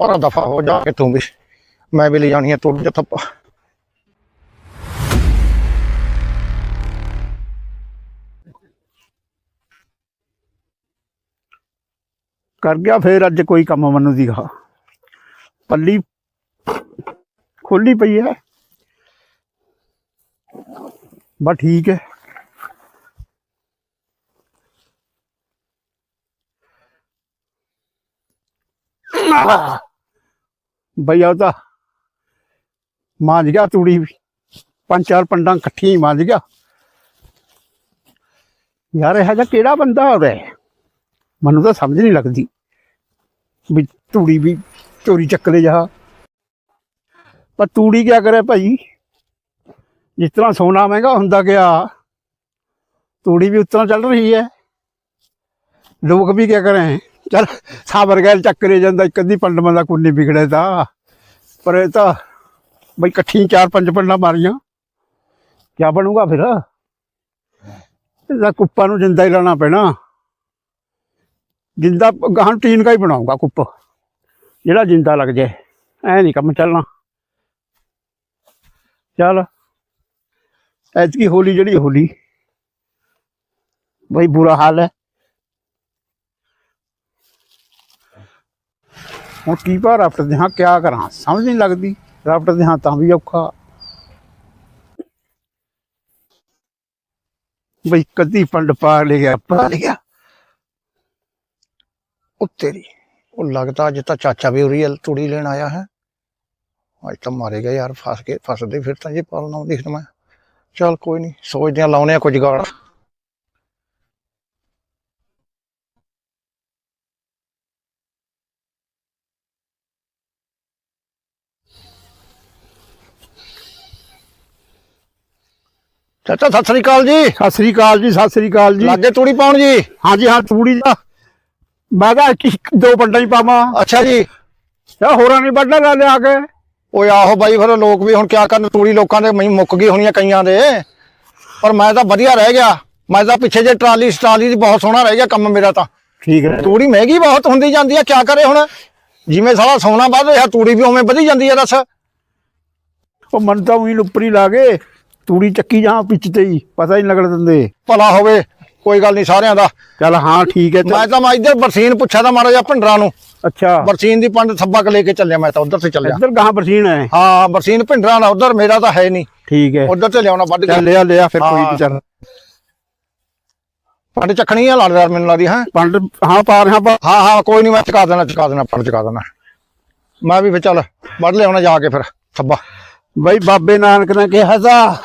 ਪਰ ਦਫਾ ਹੋ ਜਾ ਕੇ ਤੂੰ ਵੀ। ਮੈਂ ਵੀ ਲੈ ਜਾਣੀ ਹੈ ਤੂੰ ਥੱਪਾ ਕਰ ਗਿਆ ਫੇਰ ਅੱਜ ਕੋਈ ਕੰਮ ਮੈਨੂੰ ਦਿਖਾ ਪੱਲੀ ਖੋਲੀ ਪਈ ਹੈ। ਬਸ ਠੀਕ ਹੈ। ਭਈਆ ਤਾਂ ਮਾਂਜ ਗਿਆ ਤੂੜੀ ਵੀ। ਪੰਜ ਚਾਰ ਪੰਡਾਂ ਇਕੱਠੀਆਂ ਹੀ ਮਾਂਜ ਗਿਆ। ਯਾਰ ਇਹ ਜਿਹਾ ਕਿਹੜਾ ਬੰਦਾ ਹੋ ਰਿਹਾ ਮੈਨੂੰ ਤਾਂ ਸਮਝ ਨਹੀਂ ਲੱਗਦੀ ਵੀ ਤੂੜੀ ਵੀ ਚੋਰੀ ਚੱਕ ਲੈ ਜਾ ਪਰ ਤੂੜੀ ਕੀ ਕਰੇ ਭਾਈ? ਜਿਸ ਤਰ੍ਹਾਂ ਸੋਨਾ ਮਹਿੰਗਾ ਹੁੰਦਾ ਗਿਆ, ਤੂੜੀ ਵੀ ਉਤਨਾ ਚੱਲ ਰਹੀ ਹੈ। ਲੋਕ ਵੀ ਕੀ ਕਰੇ? ਚਲ ਸਾਬਰ ਗੈਲ ਚੱਕ ਲੈ ਜਾਂਦਾ, ਇੱਕ ਅੱਧੀ ਪੰਡਮਾਂ ਦਾ ਕੋਈ ਨਹੀਂ ਵਿਗੜੇ ਤਾਂ। ਪਰ ਇਹ ਤਾਂ ਬਈ ਇਕੱਠੀ ਚਾਰ ਪੰਜ ਪੰਡਾਂ ਮਾਰੀਆਂ। ਕੀ ਬਣੂਗਾ ਫਿਰ? ਇਹਦਾ ਕੁੱਪਾ ਨੂੰ ਜਿੰਦਾ ਹੀ ਲਾਣਾ ਪੈਣਾ। ਜਿੰਦਾ ਗਾਹਾਂ ਟੀਨ ਕਾ ਹੀ ਬਣਾਉਂਗਾ ਕੁੱਪ। ਜਿਹੜਾ ਜਿੰਦਾ ਲੱਗ ਜਾਏ। ਐ ਨਹੀਂ ਕੰਮ ਚੱਲਣਾ। ਚੱਲ, ਐਤਕੀ ਹੋਲੀ ਜਿਹੜੀ ਹੋਲੀ। ਬਈ ਬੁਰਾ ਹਾਲ ਹੈ। ਹੁਣ ਕੀ ਭਾ ਰਫਟ ਦੇ ਹਾਂ, ਕਿਆ ਕਰਾਂ? ਸਮਝ ਨਹੀਂ ਲੱਗਦੀ। ਰਫਟ ਦੇ ਹਾਂ ਤਾਂ ਵੀ ਔਖਾ। ਬਈ ਕਦੀ ਪੰਡ ਪਾ ਲਿਆ ਪਾ ਲਿਆ। ਉਹ ਤੇਰੀ, ਉਹ ਲੱਗਦਾ ਅੱਜ ਤਾਂ ਚਾਚਾ ਵੀ ਉਰੀ ਤੂੜੀ ਲੈਣ ਆਇਆ ਹੈ। ਅੱਜ ਤਾਂ ਮਾਰੇਗਾ ਯਾਰ, ਫਸ ਕੇ ਫਸਦੇ ਫਿਰ ਤਾਂ ਜੇ, ਪਾਲਣਾ ਦਿਖਦਾ ਮੈਂ। ਚਲ ਕੋਈ ਨਹੀਂ, ਸੋਚਦੇ ਆ, ਲਾਉਣੇ ਆ ਕੁਝ ਗਾੜ। ਚਾਚਾ ਸਤਿ ਸ੍ਰੀ ਅਕਾਲ ਜੀ। ਸਤਿ ਸ੍ਰੀ ਅਕਾਲ ਜੀ ਸਤਿ ਸ੍ਰੀ ਅਕਾਲ ਜੀ। ਲਾਗੇ ਤੂੜੀ ਪਾਉਣ ਜੀ? ਹਾਂਜੀ ਹਾਂ ਤੂੜੀ ਦਾ। ਮੈਂ ਇੱਕ ਦੋ ਪੰਡਾਂ ਹੀ ਪਾਵਾਂ। ਅੱਛਾ ਜੀ। ਯਾ ਹੋਰਾਂ ਨਹੀਂ ਵੱਢਣਾ ਲੈ ਲਿਆ ਕੇ। ਓਏ ਆਹੋ ਬਾਈ ਫਿਰ ਲੋਕ ਵੀ ਹੁਣ ਕਿਆ ਕਰਨ? ਤੂੜੀ ਲੋਕਾਂ ਦੇ ਮੁੱਕ ਗਈ ਹੋਣੀਆਂ ਕਈਆਂ ਦੇ। ਪਰ ਮੈਂ ਤਾਂ ਵਧੀਆ ਰਹਿ ਗਿਆ। ਮੈਂ ਤਾਂ ਪਿੱਛੇ ਜੇ ਟਰਾਲੀ ਸਟਾਲੀ ਦੀ ਬਹੁਤ ਸੋਹਣਾ ਰਹਿ ਗਿਆ ਕੰਮ ਮੇਰਾ ਤਾਂ। ਠੀਕ ਹੈ। ਤੂੜੀ ਮਹਿੰਗੀ ਬਹੁਤ ਹੁੰਦੀ ਜਾਂਦੀ ਆ ਕਿਆ ਕਰੇ ਹੁਣ? ਜਿਵੇਂ ਸਾਲਾ ਸੋਨਾ ਵੱਧ ਰਿਹਾ ਤੂੜੀ ਵੀ ਉਵੇਂ ਵਧੀ ਜਾਂਦੀ ਆ ਦੱਸ। ਉਹ ਮਨ ਤਾਂ ਉਹੀ ਉੱਪਰੀ ਲਾ ਕੇ ਤੂੜੀ ਚੱਕੀ ਜਾਂ ਪਿੱਛ ਤੇ ਹੀ ਪਤਾ ਹੀ ਨਹੀਂ ਲੱਗਣ ਦਿੰਦੇ। ਭਲਾ ਹੋਵੇ ਕੋਈ ਗੱਲ ਨਹੀਂ ਸਾਰਿਆਂ ਦਾ। ਚੱਲ ਹਾਂ ਠੀਕ ਹੈ। ਮੈਂ ਤਾਂ ਮੈਂ ਇੱਧਰ ਬਰਸੀਨ ਪੁੱਛਿਆ ਤਾਂ ਜਿਹਾ ਭਿੰਡਰਾਂ ਨੂੰ। ਅੱਛਾ। ਬਰਸੀਨ ਦੀ ਪੰਡ ਥੱਬਕ ਲੈ ਕੇ ਚੱਲਿਆ ਮੈਂ ਤਾਂ ਉਧਰ ਤੇ ਚੱਲਿਆ। ਇੱਧਰ ਗਾਂ ਬਰਸੀਨ ਹੈ। ਹਾਂ ਬਰਸੀਨ ਭਿੰਡਰਾਂ ਦਾ ਉਧਰ ਮੇਰਾ ਤਾਂ ਹੈ ਨਹੀਂ ਠੀਕ ਹੈ। ਉਧਰ ਤੇ ਲਿਆਉਣਾ ਵੱਢ ਕੇ। ਲਿਆ ਲਿਆ ਫਿਰ ਕੋਈ ਹਾਂ। ਚੱਲ। ਪੰਡ ਚੱਕਣੀ ਆ ਲੜਦਾਰ ਮੈਨੂੰ ਲੱਗਦੀ ਹੈ। ਪੰਡ ਹਾਂ ਪਾ ਰਿਹਾ ਪਾ ਹਾਂ ਹਾਂ ਕੋਈ ਨਹੀਂ ਮੈਂ ਚੁਕਾ ਦੇਣਾ ਚੁਕਾ ਦੇਣਾ ਪੰਡ ਚੁਕਾ ਦੇਣਾ। ਮੈਂ ਵੀ ਫਿਰ ਚੱਲ ਵੱਢ ਲਿਆਉਣਾ ਜਾ ਕੇ ਫਿਰ ਥੱਬਾ। ਬਈ ਬਾਬੇ ਨਾਨਕ ਨੇ ਕਿਹਾ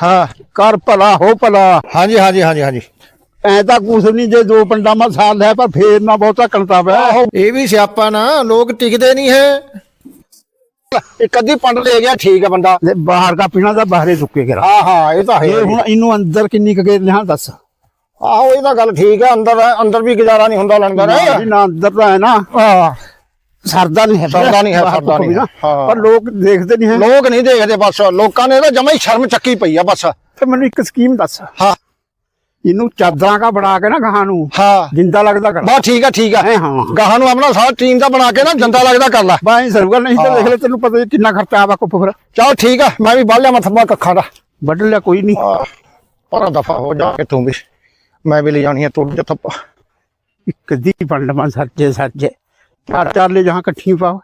ਹਾਂ। ਕਰ ਭਲਾ ਹੋ ਭਲਾ। ਹਾਂਜੀ ਹਾਂਜੀ ਹਾਂਜੀ ਹਾਂਜੀ। ਐ ਤਾਂ ਕੁਛ ਨਹੀਂ ਜੇ ਦੋ ਪੰਡਾਂ ਮਾ ਸਾਲ ਹੈ ਪਰ ਫੇਰ ਨਾ ਬਹੁਤਾ ਕਣਤਾ ਪਿਆ। ਇਹ ਵੀ ਸਿਆਪਾ ਨਾ ਲੋਕ ਟਿਕਦੇ ਨਹੀਂ ਹੈ। ਇੱਕ ਅੱਧੀ ਪੰਡ ਲੈ ਗਿਆ ਠੀਕ ਹੈ ਬੰਦਾ। ਬਾਹਰ ਦਾ ਪੀਣਾ ਦਾ ਬਾਹਰੇ ਸੁੱਕੇ ਕਰਾ ਹਾਂ ਹਾਂ ਇਹ ਤਾਂ ਹੈ ਹੁਣ ਇਹਨੂੰ ਅੰਦਰ ਕਿੰਨੀ ਕੁ ਗੇਰ ਲਿਆ ਦੱਸ। ਆਹੋ ਇਹ ਤਾਂ ਗੱਲ ਠੀਕ ਹੈ ਅੰਦਰ ਅੰਦਰ ਵੀ ਗੁਜ਼ਾਰਾ ਨਹੀਂ ਹੁੰਦਾ ਲੰਗਰ। ਨਾ ਅੰਦਰ ਤਾਂ ਹੈ ਨਾ। ਹਾਂ। ਸਰਦਾ ਨਹੀਂ ਹੈ ਸਰਦਾ ਨਹੀਂ ਹੈ, ਸਰਦਾ ਨਹੀਂ। ਪਰ ਲੋਕ ਦੇਖਦੇ ਨਹੀਂ ਹੈ। ਲੋਕ ਨਹੀਂ ਦੇਖਦੇ ਬਸ ਲੋਕਾਂ ਨੇ ਤਾਂ ਜਮਾ ਹੀ ਸ਼ਰਮ ਚੱਕੀ ਪਈ ਆ ਬਸ। ਫਿਰ ਮੈਨੂੰ ਇੱਕ ਸਕੀਮ ਦੱਸ। ਹਾਂ। ਇਹਨੂੰ ਚਾਦਰਾਂ ਕਾ ਬਣਾ ਕੇ ਨਾ ਗਾਹਾਂ ਨੂੰ ਹਾਂ। ਜਿੰਦਾ ਲੱਗਦਾ ਕਰ। ਬਸ ਠੀਕ ਹੈ ਠੀਕ ਹੈ ਐ ਹਾਂ। ਗਾਹਾਂ ਨੂੰ ਆਪਣਾ ਸਾਰਾ ਟੀਮ ਦਾ ਬਣਾ ਕੇ ਨਾ ਜੰਦਾ ਲੱਗਦਾ ਕਰ ਲੈ। ਬਾਈ ਸਰੂਗਾ ਨਹੀਂ ਤਾਂ। ਦੇਖ ਲੈ ਤੈਨੂੰ ਪਤਾ ਕਿੰਨਾ ਖਰਚਾ ਆਵਾ ਕੁੱਪ ਫਿਰ। ਚਲ ਠੀਕ ਹੈ ਮੈਂ ਵੀ ਬਾਲਿਆ ਮਥੱਬਾ ਕੱਖਾਂ ਦਾ। ਵੱਢ ਲਿਆ ਕੋਈ ਨਹੀਂ। ਪਰ ਦਫਾ ਹੋ ਜਾ ਕੇ ਤੂੰ ਵੀ। ਮੈਂ ਵੀ ਲੈ ਜਾਣੀ ਹੈ ਤੂੰ ਥੱਪਾ ਇੱਕ ਦੀ ਪੰਡ ਮਾ ਸੱਜੇ ਸੱਜੇ ਚਾਰ ਚਾਰ ਲੈ ਜਹਾਂ ਇਕੱਠੀ ਪਾਓ।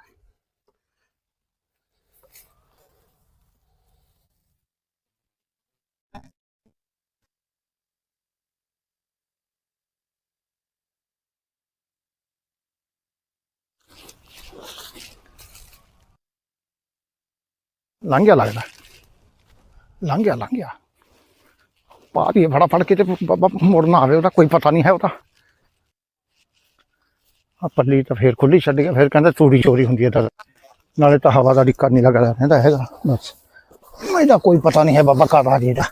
ਲੰਘ ਗਿਆ ਲੱਗਦਾ। ਲੰਘ ਗਿਆ ਲੰਘ ਗਿਆ। ਪਾ ਦੀ ਫੜਾ ਫੜ ਕੇ ਤੇ ਬਾਬਾ ਮੁੜਨਾ ਆਵੇ ਉਹਦਾ ਕੋਈ ਪਤਾ ਨਹੀਂ ਹੈ ਉਹਦਾ। ਆ ਪੱਲੀ ਤਾਂ ਫੇਰ ਖੁੱਲੀ ਛੱਡ ਗਿਆ, ਫਿਰ ਕਹਿੰਦਾ ਚੋਰੀ ਚੋਰੀ ਹੁੰਦੀ ਹੈ ਤਾਂ। ਨਾਲੇ ਤਾਂ ਹਵਾ ਦਾ ਡਿੱਕਾ ਨਹੀਂ ਲੱਗਦਾ ਰਹਿੰਦਾ ਹੈਗਾ, ਬਸ। ਇਹਦਾ ਕੋਈ ਪਤਾ ਨਹੀਂ ਹੈ ਬਾਬਾ ਕਾਦਾ ਜੀ ਦਾ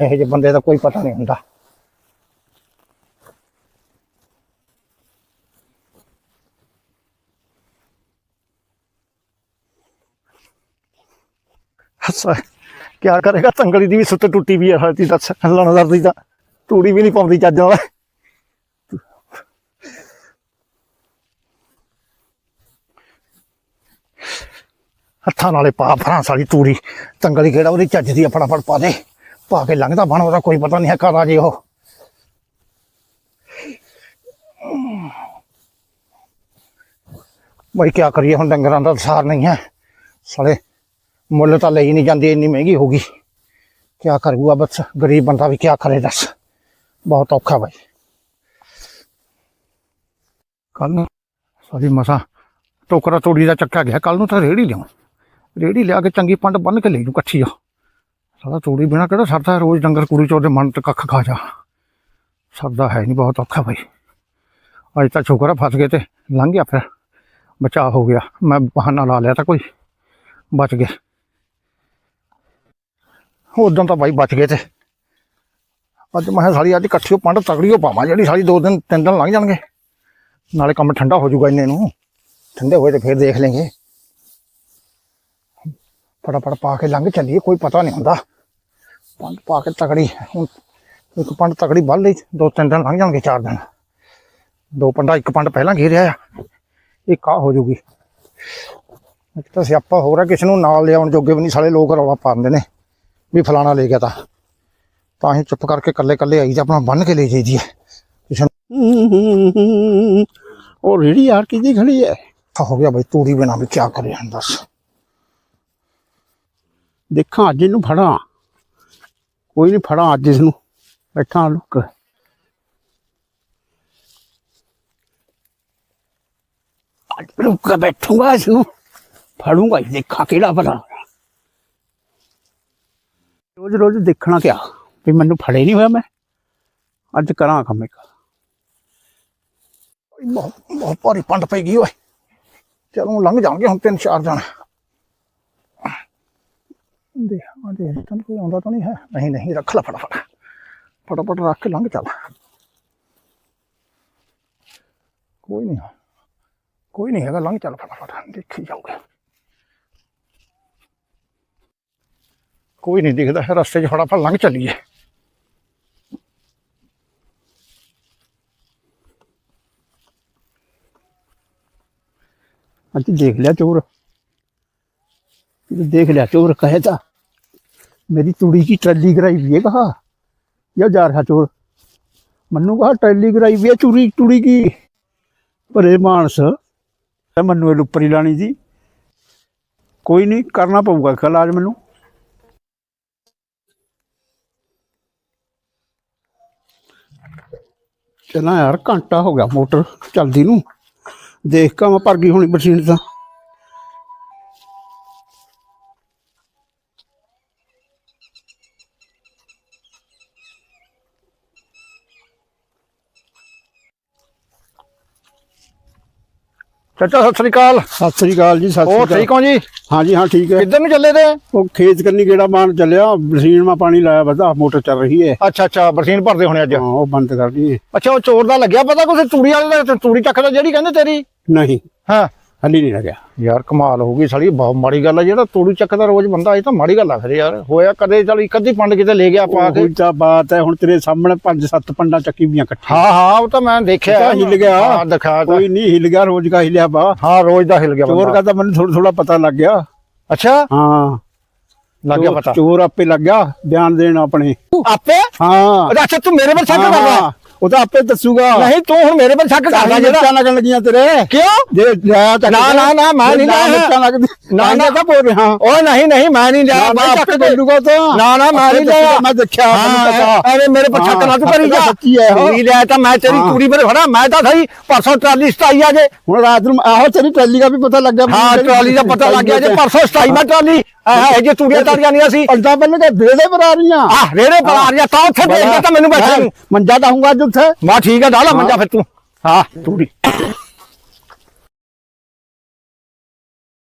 ਇਹੋ ਜਿਹੇ ਬੰਦੇ ਦਾ ਕੋਈ ਪਤਾ ਨਹੀਂ ਹੁੰਦਾ। ਹੱਸਾ, ਕਿਆ ਕਰੇਗਾ? ਤੰਗੜੀ ਦੀ ਵੀ ਸੁੱਤ ਟੁੱਟੀ ਵੀ ਹੈ ਹਲਤੀ ਦੱਸ। ਹੱਲਣ ਦਰਦੀ ਤਾਂ ਤੂੜੀ ਵੀ ਨਹੀਂ ਪਾਉਂਦੀ ਚੱਜ ਨਾਲ। ਹੱਥਾਂ ਨਾਲੇ ਪਾ ਫਰਾਂਸ ਵਾਲੀ ਤੂੜੀ। ਤੰਗਲੀ ਕਿਹੜਾ ਉਹਦੀ ਚੱਜ ਦੀ ਆ, ਫਟਾਫਟ ਪਾ ਦੇ। ਪਾ ਕੇ ਲੰਘਦਾ ਬਣ ਉਹਦਾ ਕੋਈ ਪਤਾ ਨਹੀਂ ਹੈ ਕਦ ਆ ਜੇ ਉਹ। ਬਈ ਕੀ ਕਰੀਏ ਹੁਣ ਡੰਗਰਾਂ ਦਾ ਸਾਰ ਨਹੀਂ ਹੈ। ਸਾਲੇ ਮੁੱਲ ਤਾਂ ਲਈ ਨਹੀਂ ਜਾਂਦੀ ਇੰਨੀ ਮਹਿੰਗੀ ਹੋ ਗਈ। ਕੀ ਕਰੂਗਾ ਬਸ ਗਰੀਬ ਬੰਦਾ ਵੀ ਕੀ ਕਰੇ ਦੱਸ। ਬਹੁਤ ਔਖਾ ਬਾਈ। ਕੱਲ ਨੂੰ ਸਾਡੀ ਮਸਾ ਟੋਕਰਾ ਤੋੜੀ ਦਾ ਚੱਕਾ ਗਿਆ ਕੱਲ ਨੂੰ ਤਾਂ ਰੇੜੀ ਲਿਆਉਂ ਰੇੜੀ ਲਿਆ ਕੇ ਚੰਗੀ ਪੰਡ ਬੰਨ ਕੇ ਲੈ ਜੂ ਇਕੱਠੀ ਆ। ਸਾਲਾ ਤੋੜੀ ਬਿਨਾ ਕਿਹੜਾ ਸਰਦਾ, ਰੋਜ਼ ਡੰਗਰ ਕੁੜੀ ਚੋਰ ਦੇ ਮਨ ਤੇ ਕੱਖ ਖਾ ਜਾ। ਸਰਦਾ ਹੈ ਨਹੀਂ, ਬਹੁਤ ਔਖਾ ਬਾਈ। ਅੱਜ ਤਾਂ ਸ਼ੁਕਰ ਆ, ਫਸ ਗਏ ਤੇ ਲੰਘ ਗਿਆ ਫਿਰ। ਬਚਾਅ ਹੋ ਗਿਆ। ਮੈਂ ਬਹਾਨਾ ਲਾ ਲਿਆ ਤਾਂ ਕੋਈ। ਬਚ ਗਿਆ। ਉਦੋਂ ਤਾਂ ਬਾਈ ਬਚ ਗਏ ਤੇ। ਅੱਜ ਮੈਂ ਕਿਹਾ ਸਾਲੀ, ਅੱਜ ਇਕੱਠੀ ਓ ਪੰਡ ਤਗੜੀ ਓ ਪਾਵਾਂ, ਜਿਹੜੀ ਸਾਰੀ ਦੋ ਦਿਨ, ਤਿੰਨ ਦਿਨ ਲੰਘ ਜਾਣਗੇ। ਨਾਲੇ ਕੰਮ ਠੰਡਾ ਹੋ ਜਾਊਗਾ ਇੰਨੇ ਨੂੰ। ਠੰਡੇ ਹੋਏ ਤੇ ਫਿਰ ਦੇਖ ਲੈਂਗੇ। ਫਟਾਫਟ ਪਾ ਕੇ ਲੰਘ ਚੱਲੀਏ ਕੋਈ ਪਤਾ ਨਹੀਂ ਹੁੰਦਾ ਪੰਡ ਪਾ ਕੇ ਤਕੜੀ ਹੁਣ ਇੱਕ ਪੰਡ ਤਕੜੀ ਵੱਲ ਲਈ ਦੋ ਤਿੰਨ ਦਿਨ ਲੰਘ ਜਾਣਗੇ ਚਾਰ ਦਿਨ ਦੋ ਪੰਡਾ ਇੱਕ ਪੰਡ ਪਹਿਲਾਂ ਘੇਰਿਆ ਆ ਇੱਕ ਆ ਹੋ ਜੂਗੀ ਇੱਕ ਤਾਂ ਸਿਆਪਾ ਹੋ ਰਿਹਾ ਕਿਸੇ ਨੂੰ ਨਾਲ ਲਿਆਉਣ ਜੋਗੇ ਵੀ ਨਹੀਂ ਸਾਲੇ ਲੋਕ ਰੌਲਾ ਪਾਉਂਦੇ ਨੇ ਵੀ ਫਲਾਣਾ ਲੈ ਗਿਆ ਤਾਂ ਤਾਂ ਹੀ ਚੁੱਪ ਕਰਕੇ ਕੱਲੇ ਕੱਲੇ ਆਈ ਜਾਂ ਆਪਣਾ ਬੰਨ ਕੇ ਲੈ ਜਾਈਦੀ ਹੈ ਕਿਸੇ ਨੂੰ ਉਹ ਰੇੜੀ ਯਾਰ ਕਿਹਦੀ ਖੜੀ ਹੈ ਔਖਾ ਹੋ ਗਿਆ ਬਈ ਤੂੜੀ ਬਿਨਾ ਵੀ ਕੀ ਕਰੇ ਹੁਣ ਦੱਸ ਦੇਖਾਂ, ਅੱਜ ਇਹਨੂੰ ਫੜਾਂ। ਕੋਈ ਨਹੀਂ ਫੜਾਂ ਅੱਜ ਇਸ ਨੂੰ ਬੈਠਾ ਲੁੱਕ। ਅੱਜ ਲੁੱਕ ਕੇ ਬੈਠੂਗਾ ਇਸ ਨੂੰ ਫੜੂੰਗਾ ਦੇਖਾਂ ਕਿਹੜਾ ਭਲਾ ਰੋਜ਼ ਰੋਜ਼ ਦੇਖਣਾ ਕਿਆ? ਵੀ ਮੈਨੂੰ ਫੜੇ ਨਹੀਂ ਹੋਇਆ ਮੈਂ। ਅੱਜ ਕਰਾਂ ਕੰਮ ਇੱਕ। ਬਹੁਤ ਬਹੁਤ ਭਾਰੀ ਪੰਡ ਪਈ ਗਈ, ਓਏ। ਚਲੋ ਲੰਘ ਜਾਣਗੇ ਹੁਣ ਤਿੰਨ ਚਾਰ ਜਣ। ਦੇ ਆ ਦੇ ਕੋਈ ਆਉਂਦਾ ਤਾਂ ਨਹੀਂ ਹੈ। ਨਹੀਂ ਨਹੀਂ, ਰੱਖ ਲੈ ਫਟਾਫਟ। ਫਟਾਫਟ ਰੱਖ ਕੇ ਲੰਘ ਚੱਲ। ਕੋਈ ਨਹੀਂ ਕੋਈ ਨਹੀਂ ਹੈਗਾ, ਲੰਘ ਚੱਲ ਫਟਾਫਟ, ਦੇਖੀ ਜਾਓਗੇ ਕੋਈ ਨਹੀਂ ਦਿਖਦਾ ਹੈ, ਰਸਤੇ 'ਚ ਫਟਾਫਟ ਲੰਘ ਚੱਲੀਏ। ਅੱਜ ਦੇਖ ਲਿਆ ਚੋਰ। ਇਹ ਦੇਖ ਲਿਆ ਚੋਰ ਕਹੇ ਤਾਂ ਮੇਰੀ ਤੂੜੀ की ट्रैली कराई हुई है कहा या जा रहा चोर मन्नू कहा ट्रैली कराई हुई है चूरी तूड़ी की भरे मानस ते मन्नू ਇਹ ਉੱਪਰ ਹੀ ਲਾਣੀ ਸੀ ਕੋਈ ਨਹੀਂ ਕਰਨਾ ਪਊਗਾ ਕੱਲ ਅੱਜ ਮੈਨੂੰ ਚਲਾ ਯਾਰ ਘੰਟਾ ਹੋ ਗਿਆ ਮੋਟਰ ਚੱਲਦੀ ਨੂੰ ਦੇਖ ਕਾ ਮੈਂ ਭਰ ਗਈ ਹੋਣੀ ਮਸ਼ੀਨ ਤਾਂ ਚਾਚਾ ਸਤਿ ਸ੍ਰੀ ਅਕਾਲ। ਸਤਿ ਸ੍ਰੀ ਅਕਾਲ ਜੀ ਸਤਿ ਹੋਰ ਸ੍ਰੀ ਠੀਕ ਅਕਾਲ ਹੋ ਜੀ? ਹਾਂ ਜੀ ਹਾਂ ਠੀਕ ਹੈ। ਕਿੱਧਰ ਨੂੰ ਚੱਲੇ ਤੇ? ਉਹ ਖੇਤ ਕੰਨੀ ਗੇੜਾ ਮਾਰਨ ਚੱਲਿਆ ਮਸ਼ੀਨ ਮਾ ਪਾਣੀ ਲਾਇਆ ਵਧਾ ਮੋਟਰ ਚੱਲ ਰਹੀ ਹੈ। ਅੱਛਾ ਅੱਛਾ ਬਰਸੀਨ ਭਰਦੇ ਹੋਣੇ ਅੱਜ? ਹਾਂ ਉਹ ਬੰਦ ਕਰਨੀ ਹੈ ਅੱਛਾ ਉਹ ਚੋਰ ਦਾ ਲੱਗਿਆ ਪਤਾ ਕੁਛ? ਤੂੜੀ ਵਾਲੇ ਦਾ ਤੂੜੀ ਚੱਕਦਾ ਜਿਹੜੀ ਕਹਿੰਦੇ ਤੇਰੀ? ਨਹੀਂ। ਹਾਂ। ਹਲੀ ਨਹੀਂ ਲੱਗਿਆ। ਯਾਰ ਕਮਾਲ ਹੋ ਗਈ ਸਾਲੀ ਬਹੁਤ ਮਾੜੀ ਗੱਲ ਆ ਜਿਹੜਾ ਤੂੜੀ ਚੱਕਦਾ ਰੋਜ਼ ਬੰਦਾ ਇਹ ਤਾਂ ਮਾੜੀ ਗੱਲ ਆ ਫਿਰ ਯਾਰ। ਹੋਇਆ ਕਦੇ ਚਲ ਇੱਕ ਅੱਧੀ ਪੰਡ ਕਿਤੇ ਲੈ ਗਿਆ ਪਾ ਕੇ। ਕੋਈ ਤਾਂ ਬਾਤ ਹੈ ਹੁਣ ਤੇਰੇ ਸਾਹਮਣੇ ਪੰਜ ਸੱਤ ਪੰਡਾਂ ਚੱਕੀ ਵੀਆਂ ਇਕੱਠੀਆਂ। ਹਾਂ ਹਾਂ ਉਹ ਤਾਂ ਮੈਂ ਦੇਖਿਆ। ਹਿੱਲ ਗਿਆ। ਹਾਂ ਦਿਖਾ। ਕੋਈ ਨਹੀਂ ਹਿਲ ਗਿਆ ਰੋਜ਼ ਕਾ ਹਿਲਿਆ ਬਾ। ਹਾਂ ਰੋਜ਼ ਦਾ ਹਿਲ ਗਿਆ ਚੋਰ ਦਾ ਤਾਂ ਮੈਨੂੰ ਥੋੜਾ ਥੋੜਾ ਪਤਾ ਲੱਗ ਗਿਆ। ਅੱਛਾ? ਹਾਂ। ਲੱਗ ਗਿਆ ਪਤਾ। ਚੋਰ ਆਪੇ ਲੱਗ ਗਿਆ ਬਿਆਨ ਦੇਣ ਆਪਣੇ। ਆਪੇ? ਹਾਂ। ਅੱਛਾ ਤੂੰ ਮੇਰੇ ਪਰ ਸ਼ੱਕ ਕਰਦਾ? ਉਹ ਤਾਂ ਆਪੇ ਦੱਸੂਗਾ। ਨਹੀਂ ਤੂੰ ਹੁਣ ਮੇਰੇ ਪਰ ਸ਼ੱਕ ਕਰਦਾ ਜਿਹੜਾ ਲੱਗਣ ਲੱਗੀਆਂ ਤੇਰੇ। ਕਿਉਂ? ਜੇ ਨਾ, ਨਾ, ਨਾ, ਮੈਂ ਨਹੀਂ ਨਾ, ਨਾ। ਨਾ। ਤਾਂ ਬੋਲ ਰਿਹਾ। ਓਏ ਨਹੀਂ ਨਹੀਂ ਮੈਂ ਨਹੀਂ ਲਿਆ। ਨਾ, ਮੈਂ ਨਾ, ਚੱਕ ਆਪੇ ਕੇ ਬੋਲੂਗਾ ਤਾਂ। ਨਾ ਨਾ ਮੈਂ ਨਹੀਂ ਲਿਆ। ਮੈਂ ਦੇਖਿਆ ਮੈਨੂੰ ਪਤਾ। ਅਰੇ ਮੇਰੇ ਪਰ ਸ਼ੱਕ ਨਾ ਤੂੰ ਕਰੀ ਜਾ। ਸੱਚੀ ਹੈ। ਤੂੰ ਲਿਆ ਤਾਂ ਮੈਂ ਤੇਰੀ। ਤੂੜੀ ਪਰ ਖੜਾ ਮੈਂ ਤਾਂ ਸਹੀ ਪਰਸੋਂ ਟਰਾਲੀ ਸਟਾਈ ਆ ਜੇ। ਹੁਣ ਰਾਤ ਨੂੰ ਆਹੋ ਤੇਰੀ ਟਰਾਲੀ ਦਾ ਵੀ ਪਤਾ ਲੱਗ ਗਿਆ ਹਾਂ ਟਰਾਲੀ ਦਾ ਪਤਾ ਲੱਗ ਗਿਆ ਜੇ ਪਰਸੋਂ ਸਟਾਈ ਮੈਂ ਟਰਾਲੀ। ਆਹ ਜੇ ਤੂੜੀਆਂ ਤਾੜੀਆਂ ਨਹੀਂ ਸੀ ਪਲਟਾ ਪਹਿਲੇ ਤੇ ਬੇੜੇ ਪਰ ਆ ਰਹੀਆਂ ਆਹ ਰੇੜੇ ਪਰ ਆ ਰਿਹਾ ਤਾਂ ਉੱਥੇ ਦੇਖਦਾ ਤਾਂ ਮੈਨੂੰ ਬੈਠੇ ਮੰਜਾ ਦਊਂਗਾ ਅੱਜ ਉੱਥੇ। ਮਾ ਠੀਕ ਹੈ ਡਾਲਾ ਮੰਜਾ ਫਿਰ ਤੂੰ। ਹਾਂ ਤੂੜੀ